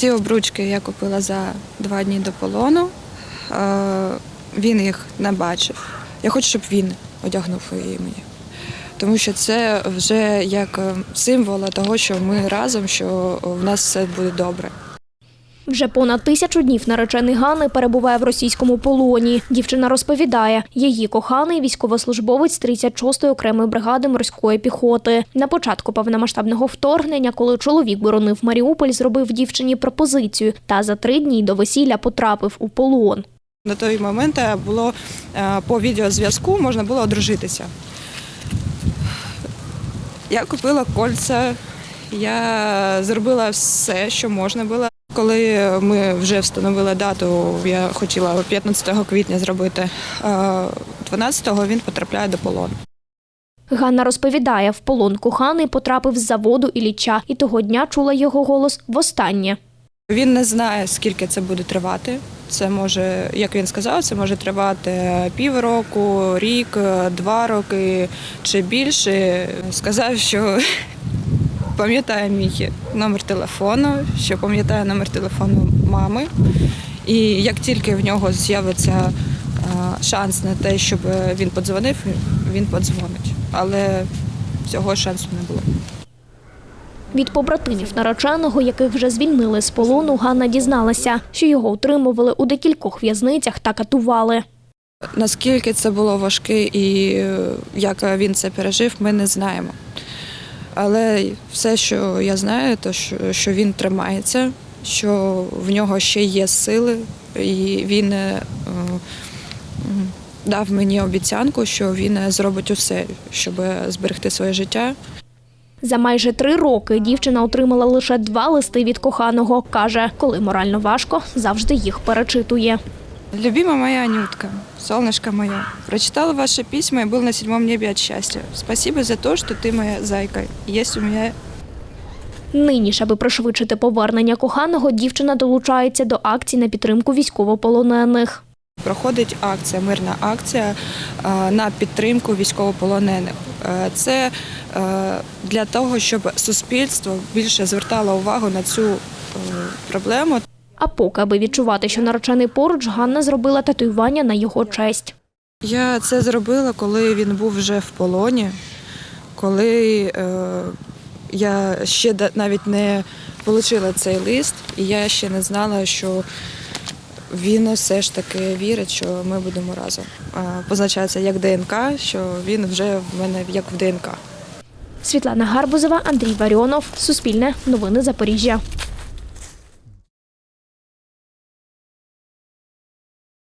Ці обручки я купила за два дні до полону. Е, Він їх не бачив. Я хочу, щоб він одягнув її мені. Тому що це вже як е, символ того, що ми разом, що в нас все буде добре. Вже понад тисячу днів наречений Ганни перебуває в російському полоні. Дівчина розповідає, її коханий військовослужбовець 36-ї окремої бригади морської піхоти. На початку повномасштабного вторгнення, коли чоловік боронив Маріуполь, зробив дівчині пропозицію та за три дні до весілля потрапив у полон. На той момент е, було е, по відеозв'язку можна було одружитися. Я купила кольця, я зробила все, що можна було. Коли ми вже встановили дату, я хотіла 15 квітня зробити. е, 12-го він потрапляє до полону. Ганна розповідає, в полон коханий потрапив з заводу Ілліча, і того дня чула його голос востаннє. Він не знає, скільки це буде тривати. Це може, як він сказав, це може тривати півроку, рік, два роки чи більше. Сказав, що пам'ятає мій номер телефону, що пам'ятає номер телефону мами. І як тільки в нього з'явиться е, шанс на те, щоб він подзвонив, він подзвонить. Але цього шансу не було. Від побратимів нареченого, яких вже звільнили з полону, Ганна дізналася, що його утримували у декількох в'язницях та катували. Наскільки це було важке і е, як він це пережив, ми не знаємо. Але все, що я знаю, то що, він тримається, що в нього ще є сили, і він е, дав мені обіцянку, що він зробить усе, щоб зберегти своє життя. За майже три роки дівчина отримала лише два листи від коханого. Каже, коли морально важко, завжди їх перечитує. Любимая моя Анютка, солнышко мое, прочитала ваши письма и был на седьмом небе от счастья. Спасибо за то, что ты моя зайка. Есть у меня Нині ж, аби пришвидшити повернення коханого, дівчина долучається до акцій на підтримку військовополонених. Проходить акція, мирна акція е, на підтримку військовополонених. Е, Це е, для того, щоб суспільство більше звертало увагу на цю е, проблему. А поки, аби відчувати, що наречений поруч, Ганна зробила татуювання на його честь. Я це зробила, коли він був вже в полоні, коли е, я ще навіть не отримала цей лист, і я ще не знала, що він все ж таки вірить, що ми будемо разом. Позначається як ДНК, що він вже в мене як в ДНК. Світлана Гарбузова, Андрій Варіонов, Суспільне, Новини Запоріжжя.